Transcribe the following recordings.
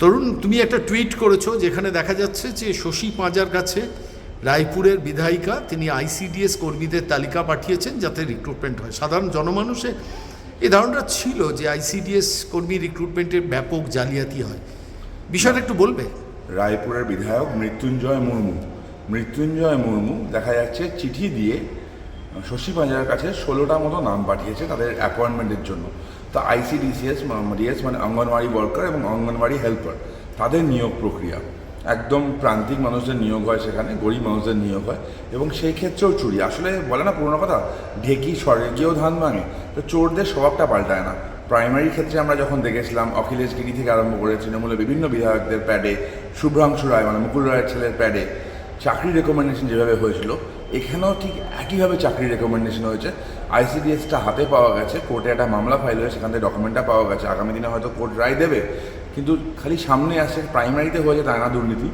তরুণ, তুমি একটা টুইট করেছ যেখানে দেখা যাচ্ছে যে শশী পাঁজার কাছে রায়পুরের বিধায়িকা, তিনি আইসিডিএস কর্মীদের তালিকা পাঠিয়েছেন যাতে রিক্রুটমেন্ট হয়। সাধারণ জনমানুষে এই ধারণাটা ছিল যে আইসিডিএস কর্মী রিক্রুটমেন্টের ব্যাপক জালিয়াতি হয়। বিষয়টা একটু বলবে? রায়পুরের বিধায়ক মৃত্যুঞ্জয় মুর্মু। মৃত্যুঞ্জয় মুর্মু দেখা যাচ্ছে চিঠি দিয়ে শশী পাঁজার কাছে ষোলোটা মতো নাম পাঠিয়েছে তাদের অ্যাপয়েন্টমেন্টের জন্য। তা আইসিডিসিএস ডিএস মানে অঙ্গনওয়াড়ি ওয়ার্কার এবং অঙ্গনওয়াড়ি হেল্পার তাদের নিয়োগ প্রক্রিয়া। একদম প্রান্তিক মানুষদের নিয়োগ হয় সেখানে, গরিব মানুষদের নিয়োগ হয়, এবং সেই ক্ষেত্রেও চুরি। আসলে বলে না পুরোনো কথা? ঢেকি স্বর্গীয় ধান ভাঙে, তো চোরদের স্বভাবটা পাল্টায় না। প্রাইমারি ক্ষেত্রে আমরা যখন দেখেছিলাম, অখিলেশ গিরি থেকে আরম্ভ করে তৃণমূলের বিভিন্ন বিধায়কদের প্যাডে, শুভ্রাংশু রায় মানে মুকুল রায়ের ছেলের প্যাডে চাকরি রেকমেন্ডেশন যেভাবে হয়েছিল, এখানেও ঠিক একইভাবে চাকরি রেকমেন্ডেশন হয়েছে। আইসিডিএসটা হাতে পাওয়া গেছে কোর্টে একটা মামলা ফাইল হয়ে সেখান থেকে ডকুমেন্টটা পাওয়া গেছে। আগামী দিনে হয়তো কোর্ট রায় দেবে। কিন্তু খালি সামনে আসছে প্রাইমারিতে হয়েছে না, দুর্নীতি।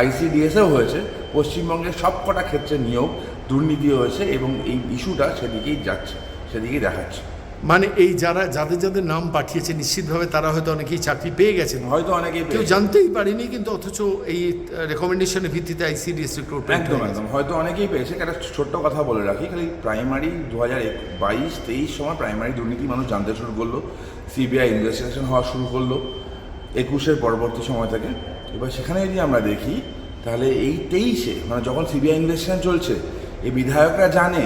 আইসিডিএসেও হয়েছে পশ্চিমবঙ্গের সব কটা ক্ষেত্রে নিয়োগ দুর্নীতি হয়েছে এবং এই ইস্যুটা সেদিকেই যাচ্ছে, সেদিকেই দেখাচ্ছে। মানে এই যারা যাদের যাদের নাম পাঠিয়েছে নিশ্চিতভাবে তারা হয়তো অনেকেই চাকরি পেয়ে গেছেন। হয়তো অনেকেই কেউ জানতেই পারেনি কিন্তু অথচ এই রেকমেন্ডেশনের ভিত্তিতে আইসিডিএস রিক্রুটমেন্ট একদম একদম। হয়তো অনেকেই পেয়েছে। একটা ছোট্ট কথা বলে রাখি। খালি প্রাইমারি দু হাজার বাইশ তেইশ সময় প্রাইমারি দুর্নীতি মানুষ জানতে শুরু করল। সিবিআই ইনভেস্টিগেশন হওয়া শুরু করল একুশের পরবর্তী সময় থেকে। এবার সেখানে যদি আমরা দেখি তাহলে এই তেইশে মানে যখন সিবিআই ইনভেস্টিগেশন চলছে এই বিধায়করা জানে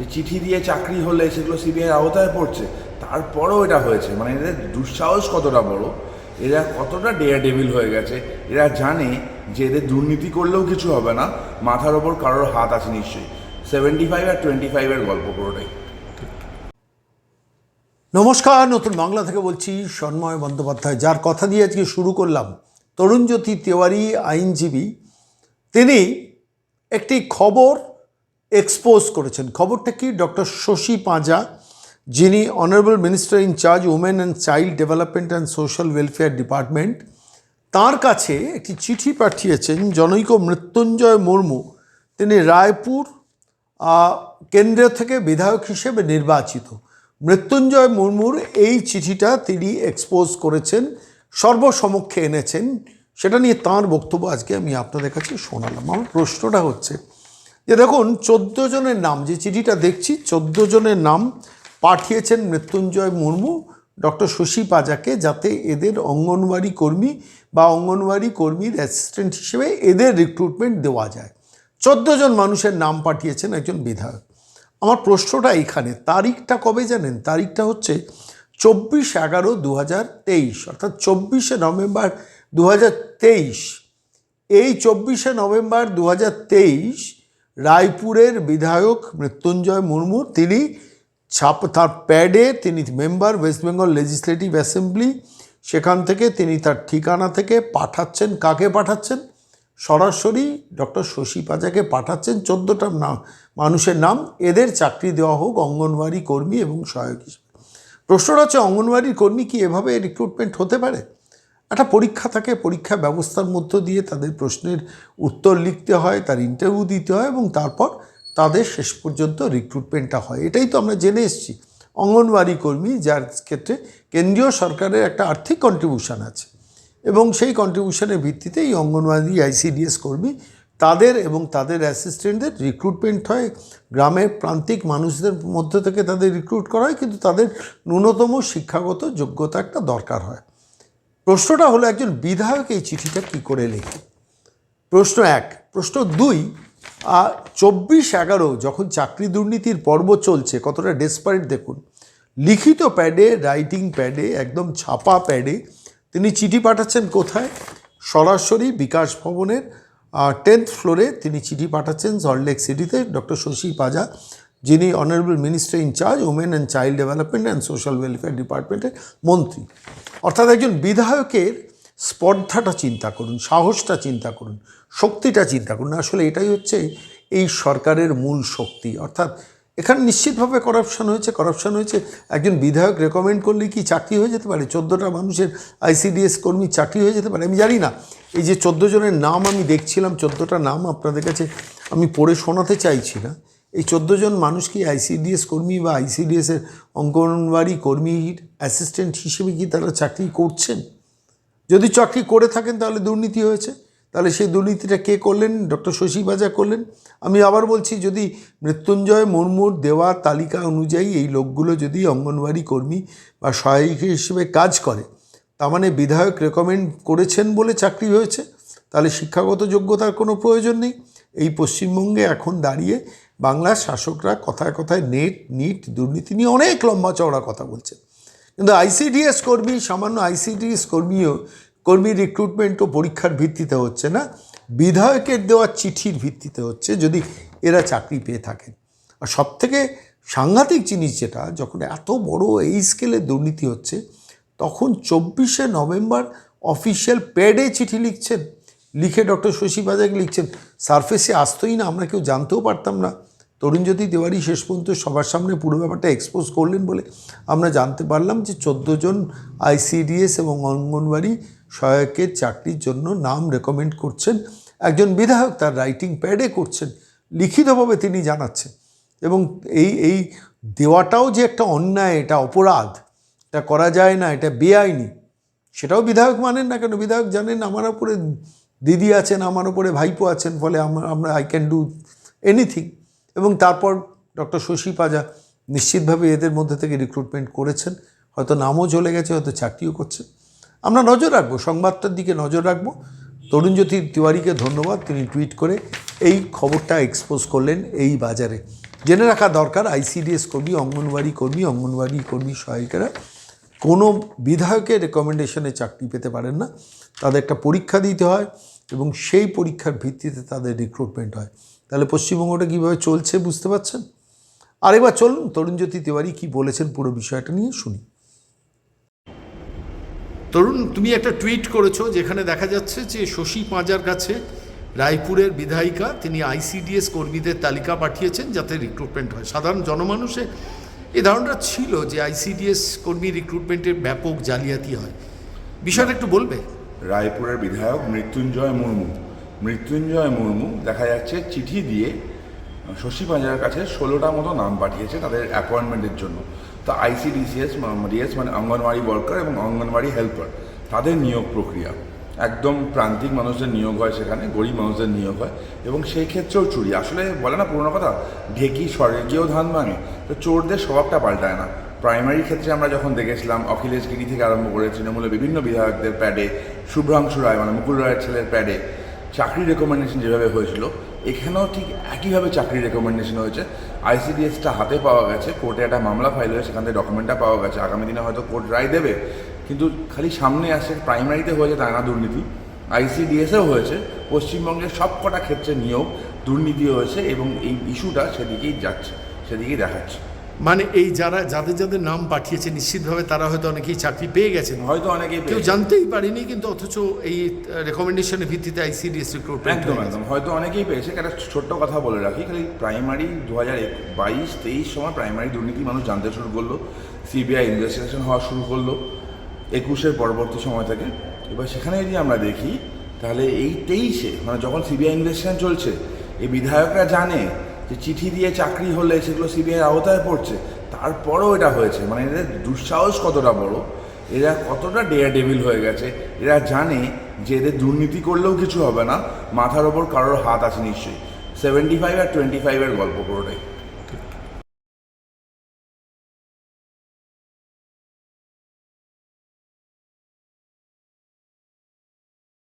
যে চিঠি দিয়ে চাকরি হলে সেগুলো সিবিআই আওতায় পড়ছে, তারপরও এটা হয়েছে। মানে এদের দুঃসাহস কতটা বড়? এরা কতটা ডেয়ার ডেভিল হয়ে গেছে? এরা জানে যে এদের দুর্নীতি করলেও কিছু হবে না, মাথার ওপর কারোর হাত আছে নিশ্চয়ই। সেভেন্টি ফাইভ আর টোয়েন্টি ফাইভের গল্প পুরোটাই। নমস্কার, নতুন বাংলা থেকে বলছি সন্ময় বন্দ্যোপাধ্যায়, যার কথা দিয়ে আজকে শুরু করলাম। তরুণজ্যোতি তেওয়ারি আইনজীবী, তিনি একটি খবর এক্সপোজ করেছেন। খবরটা কি? ডক্টর শশী পাঁজা, যিনি honourable minister in charge women and child development and social welfare department তার কাছে একটি চিঠি পাঠিয়েছেন জনৈক মৃত্যুঞ্জয় মুর্মু। তিনি রায়পুর কেন্দ্র থেকে বিধায়ক হিসেবে নির্বাচিত। মৃত্যুঞ্জয় মুর্মুর এই চিঠিটা তিনি এক্সপোজ করেছেন, সর্বসমক্ষে এনেছেন। সেটা নিয়ে তাঁর বক্তব্য আজকে আমি আপনাদের কাছে শোনালাম। আমার প্রশ্নটা হচ্ছে যে দেখুন, চোদ্দ জনের নাম, যে চিঠিটা দেখছি, চোদ্দ জনের নাম পাঠিয়েছেন মৃত্যুঞ্জয় মুর্মু, ডক্টর শশী পাজাকে, যাতে এদের অঙ্গনওয়াড়ি কর্মী বা অঙ্গনওয়াড়ি কর্মীর অ্যাসিস্ট্যান্ট হিসেবে এদের রিক্রুটমেন্ট দেওয়া যায়। জন মানুষের নাম পাঠিয়েছেন একজন বিধায়ক। আমার প্রশ্নটা এখানে তারিখটা কবে জানেন? তারিখটা হচ্ছে চব্বিশ এগারো দু অর্থাৎ চব্বিশে নভেম্বর দু হাজার তেইশ। এই চব্বিশে নভেম্বর দু হাজার তেইশ রায়পুরের বিধায়ক মৃত্যুঞ্জয় মুর্মু, তিনি ছাপ তার প্যাডে তিনি member, West Bengal legislative assembly, সেখান থেকে তিনি তার ঠিকানা থেকে পাঠাচ্ছেন। কাকে পাঠাচ্ছেন? সরাসরি ডক্টর শশী পাজাকে পাঠাচ্ছেন। চোদ্দোটা নাম মানুষের নাম। এদের চাকরি দেওয়া হোক অঙ্গনওয়াড়ি কর্মী এবং সহায়ক হিসেবে। প্রশ্নটা হচ্ছে, অঙ্গনওয়াড়ির কর্মী কি এভাবে রিক্রুটমেন্ট হতে পারে? একটা পরীক্ষা থাকে, পরীক্ষা ব্যবস্থার মধ্য দিয়ে তাদের প্রশ্নের উত্তর লিখতে হয়, তার ইন্টারভিউ দিতে হয় এবং তারপর তাদের শেষ পর্যন্ত রিক্রুটমেন্টটা হয়। এটাই তো আমরা জেনে এসেছি। অঙ্গনওয়াড়ি কর্মী, যার ক্ষেত্রে কেন্দ্রীয় সরকারের একটা আর্থিক কন্ট্রিবিউশন আছে এবং সেই কন্ট্রিবিউশনের ভিত্তিতে এই অঙ্গনওয়াড়ি আইসিডিএস কর্মী তাদের এবং তাদের অ্যাসিস্ট্যান্টদের রিক্রুটমেন্ট হয়। গ্রামের প্রান্তিক মানুষদের মধ্য থেকে তাদের রিক্রুট করা হয়, কিন্তু তাদের ন্যূনতম শিক্ষাগত যোগ্যতা একটা দরকার হয়। প্রশ্নটা হলো একজন বিধায়ক এই চিঠিটা কী করে লেখে? প্রশ্ন এক। প্রশ্ন দুই চব্বিশ এগারো যখন চাকরি দুর্নীতির পর্ব চলছে, কতটা ডেসপারেট দেখুন। লিখিত প্যাডে রাইটিং প্যাডে একদম ছাপা প্যাডে তিনি চিঠি পাঠাচ্ছেন কোথায়? সরাসরি বিকাশ ভবনের টেন্থ ফ্লোরে তিনি চিঠি পাঠাচ্ছেন সল্টলেক সিটিতে ডক্টর শশী পাজা যিনি honourable minister in charge women and child development and social welfare ডিপার্টমেন্টের মন্ত্রী। অর্থাৎ একজন বিধায়কের স্পর্ধাটা চিন্তা করুন, সাহসটা চিন্তা করুন, শক্তিটা চিন্তা করুন। আসলে এটাই হচ্ছে এই সরকারের মূল শক্তি। অর্থাৎ এখানে নিশ্চিতভাবে করাপশন হয়েছে করাপশন হয়েছে। একজন বিধায়ক রেকমেন্ড করলে কি চাকরি হয়ে যেতে পারে? চোদ্দোটা মানুষের আইসিডিএস কর্মী চাকরি হয়ে যেতে পারে? আমি জানি না। এই যে চোদ্দ জনের নাম আমি দেখছিলাম, চোদ্দোটা নাম আপনাদের কাছে আমি পড়ে শোনাতে চাইছি না। এই চোদ্দ জন মানুষ কি আইসিডিএস কর্মী বা আইসিডিএসের অঙ্গনওয়াড়ি কর্মীর অ্যাসিস্ট্যান্ট হিসেবে কি তারা চাকরি করছেন? যদি চাকরি করে থাকেন তাহলে দুর্নীতি হয়েছে। তাহলে সেই দুর্নীতিটা কে করলেন? ডক্টর শশী বাজা করলেন। আমি আবার বলছি, যদি মৃত্যুঞ্জয় মুর্মুর দেওয়া তালিকা অনুযায়ী এই লোকগুলো যদি অঙ্গনওয়াড়ি কর্মী বা সহায়িকা হিসেবে কাজ করে, তার মানে বিধায়ক রেকমেন্ড করেছেন বলে চাকরি হয়েছে, তাহলে শিক্ষাগত যোগ্যতার কোনো প্রয়োজন নেই। এই পশ্চিমবঙ্গে এখন দাঁড়িয়ে বাংলার শাসকরা কথায় কথায় নেট, নিট, দুর্নীতি নিয়ে অনেক লম্বা চওড়া কথা বলছে। কিন্তু আইসিডিএস কর্মী, সামান্য আইসিডিএস কর্মীও, কর্মী রিক্রুটমেন্টও পরীক্ষার ভিত্তিতে হচ্ছে না। বিধায়কের দেওয়া চিঠির ভিত্তিতে হচ্ছে যদি এরা চাকরি পেয়ে থাকেন। আর সবথেকে সাংঘাতিক জিনিস যেটা, যখন এত বড় এই স্কেলে দুর্নীতি হচ্ছে, তখন চব্বিশে নভেম্বর অফিসিয়াল প্যাডে চিঠি লিখছেন। লিখে ডক্টর শশী বাজাক লিখছেন, সারফেসে আসতোই না, আমরা কেউ জানতেও পারতাম না। তরুণজ্যোতি তিওয়ারি শেষ পর্যন্ত সবার সামনে পুরো ব্যাপারটা এক্সপোজ করলেন বলে আমরা জানতে পারলাম যে জন আইসিডিএস এবং অঙ্গনওয়াড়ি সহায়কের চাকরির জন্য নাম রেকমেন্ড করছেন। একজন বিধায়ক তার রাইটিং প্যাডে করছেন, লিখিতভাবে তিনি জানাচ্ছেন। এবং এই এই দেওয়াটাও যে একটা অন্যায়, এটা অপরাধ, এটা করা যায় না, এটা বেআইনি, সেটাও বিধায়ক মানেন না কেন? বিধায়ক জানেন আমার উপরে দিদি আছেন, আমার উপরে ভাইপো আছেন, ফলে আমরা আমরা আই ক্যান ডু এনিথিং এবং তারপর ডক্টর শশী পাজা নিশ্চিতভাবে এদের মধ্যে থেকে রিক্রুটমেন্ট করেছেন। হয়তো নামও চলে গেছে, হয়তো চাকরিও করছেন। আমরা নজর রাখব, সংবাদটার দিকে নজর রাখব। তরুণজ্যোতি তিওয়ারিকে ধন্যবাদ, তিনি টুইট করে এই খবরটা এক্সপোজ করলেন এই বাজারে। জেনে রাখা দরকার আইসিডিএস কর্মী, অঙ্গনওয়াড়ি কর্মী অঙ্গনওয়াড়ি কর্মী সহায়িকারা কোনো বিধায়কের রেকমেন্ডেশনে চাকরি পেতে পারেন না। তাদের একটা পরীক্ষা দিতে হয় এবং সেই পরীক্ষার ভিত্তিতে তাদের রিক্রুটমেন্ট হয়। তাহলে পশ্চিমবঙ্গটা কীভাবে চলছে বুঝতে পারছেন? আরেকবার চলুন তরুণজ্যোতি তিওয়ারি কী বলেছেন পুরো বিষয়টা নিয়ে শুনি। তরুণ তুমি একটা টুইট করেছ যেখানে দেখা যাচ্ছে যে শশী পাঁজার কাছে রায়পুরের বিধায়িকা তিনি আইসিডিএস কর্মীদের তালিকা পাঠিয়েছেন যাতে রিক্রুটমেন্ট হয়। সাধারণ জনমানুষে এই ধারণাটা ছিল যে আইসিডিএস কর্মী রিক্রুটমেন্টের ব্যাপক জালিয়াতি হয়। বিষয়টা একটু বলবে? রায়পুরের বিধায়ক মৃত্যুঞ্জয় মুর্মু। মৃত্যুঞ্জয় মুর্মু দেখা যাচ্ছে চিঠি দিয়ে শশী পাঁজার কাছে ষোলোটা মতো নাম পাঠিয়েছে তাদের অ্যাপয়েন্টমেন্টের জন্য। তা আইসিডিসিএস ডিএস মানে অঙ্গনওয়াড়ি ওয়ার্কার এবং অঙ্গনওয়াড়ি হেল্পার। তাদের নিয়োগ প্রক্রিয়া। একদম প্রান্তিক মানুষদের নিয়োগ হয় সেখানে, গরিব মানুষদের নিয়োগ হয় এবং সেই ক্ষেত্রেও চুরি। আসলে বলে না পুরোনো কথা? ঢেকি স্বর্গীয় ধান ভাঙে। তো চোরদের স্বভাবটা পাল্টায় না। প্রাইমারি ক্ষেত্রে আমরা যখন দেখেছিলাম, অখিলেশ গিরি থেকে আরম্ভ করে তৃণমূলের বিভিন্ন বিধায়কদের প্যাডে, শুভ্রাংশু রায় মানে মুকুল রায়ের ছেলের প্যাডে চাকরি রেকমেন্ডেশন যেভাবে হয়েছিল, এখানেও ঠিক একইভাবে চাকরি রেকমেন্ডেশন হয়েছে। আইসিডিএসটা হাতে পাওয়া গেছে কোর্টে একটা মামলা ফাইল হয়ে সেখান থেকে ডকুমেন্টটা পাওয়া গেছে, আগামী দিনে হয়তো কোর্ট রায় দেবে। কিন্তু খালি সামনে আসে প্রাইমারিতে হয়েছে তাই না, দুর্নীতি। আইসিডিএসেও হয়েছে পশ্চিমবঙ্গের সব কটা ক্ষেত্রে নিয়োগ দুর্নীতি হয়েছে এবং এই ইস্যুটা সেদিকেই যাচ্ছে, সেদিকেই দেখাচ্ছে। মানে এই যারা যাদের যাদের নাম পাঠিয়েছে নিশ্চিতভাবে তারা হয়তো অনেকেই চাকরি পেয়ে গেছেন। হয়তো অনেকে কেউ জানতেই পারেনি কিন্তু অথচ এই রেকমেন্ডেশনের ভিত্তিতে আইসিডিএস রিক্রুটমেন্ট একদম একদম। হয়তো অনেকেই পেয়েছে একটা ছোট্ট কথা বলে রাখি খালি প্রাইমারি দু হাজার বাইশ তেইশ সময় প্রাইমারি দুর্নীতি মানুষ জানতে শুরু করল সিবিআই ইনভেস্টিগেশন হওয়া শুরু করল একুশের পরবর্তী সময় থেকে। এবার সেখানে যদি আমরা দেখি তাহলে এই তেইশে মানে যখন সিবিআই ইনভেস্টিগেশন চলছে এই বিধায়করা জানে যে চিঠি দিয়ে চাকরি হলে সেগুলো সিবিআই আওতায় পড়ছে, তারপরও এটা হয়েছে। মানে এদের দুঃসাহস কতটা বড়? এরা কতটা ডেয়ার ডেভিল হয়ে গেছে? এরা জানে যে এদের দুর্নীতি করলেও কিছু হবে না, মাথার ওপর কারোর হাত আছে নিশ্চয়ই। সেভেন্টি ফাইভ আর টোয়েন্টি ফাইভের গল্প পুরোটাই।